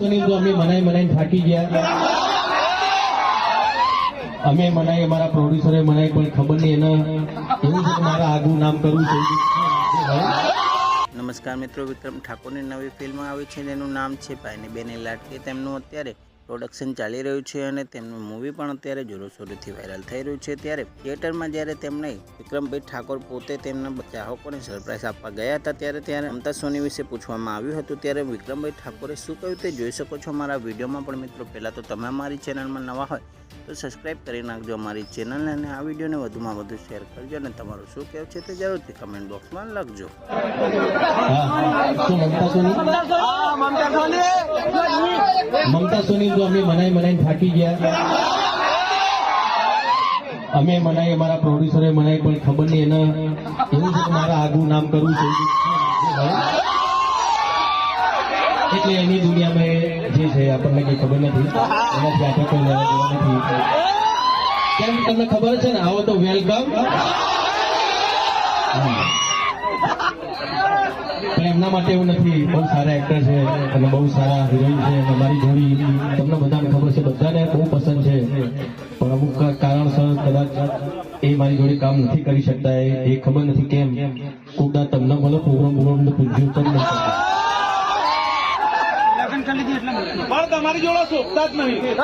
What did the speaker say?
તો નહીં તો અમે મનાઈ મનાઈને થાકી ગયા, અમે મનાઈ, અમારા પ્રોડ્યુસરે મનાઈ, પણ ખબર નહીં એના, એવું છે મારા આગું નામ કરવું છે. નમસ્કાર મિત્રો, વિક્રમ ઠાકોરની નવી ફિલ્મ આવી છે એનું નામ છે ભાઈની બેની લાટકી. તેમનું અત્યારે પ્રોડક્શન ચાલી રહ્યું છે અને તેમનું મૂવી પણ અત્યારે જોરોશોરોથી વાયરલ થઈ રહ્યું છે. ત્યારે થિયેટરમાં જ્યારે તેમણે વિક્રમભાઈ ઠાકોર પોતે તેમના ચાહકોને સરપ્રાઈઝ આપવા ગયા હતા ત્યારે ત્યારે મમતા સોની વિશે પૂછવામાં આવ્યું હતું. ત્યારે વિક્રમભાઈ ઠાકોરે શું કહ્યું તે જોઈ શકો છો મારા વિડીયોમાં. પણ મિત્રો પહેલાં તો તમે અમારી ચેનલમાં નવા હોય તો સબસ્ક્રાઈબ કરી નાખજો અમારી ચેનલને અને આ વિડીયોને વધુમાં વધુ શેર કરજો અને તમારું શું કહેવું છે તે જરૂરથી કમેન્ટ બોક્સમાં લખજો. મમતા સોની તો અમે મનાઈ મનાઈને થાકી ગયા. અમે મનાઈ, અમારા પ્રોડ્યુસરે મનાઈ, પણ ખબર નહીં એને એવું છે મારા આગું નામ કરવું છે. એટલે એની દુનિયામાં જે છે, આપણને કઈ ખબર નથી. એનાથી આપણે કોઈ લેવા નથી. કેમ તમને ખબર છે ને, આવો તો વેલકમ પણ એમના માટે એવું નથી બહુ સારા એક્ટર છે અને બહુ સારા હિરોઈન છે અને મારી જોડી તમને બધાને ખબર છે બધાને બહુ પસંદ છે. પણ અમુક કારણસર કદાચ એ મારી જોડે કામ નથી કરી શકતા એ એ ખબર નથી કેમ. કોકદા તમને મળો પ્રોગ્રામ પ્રોગ્રામ તો પૂછ્યું પણ નથી. પણ તમારી જોડે શોભતા જ નહીં.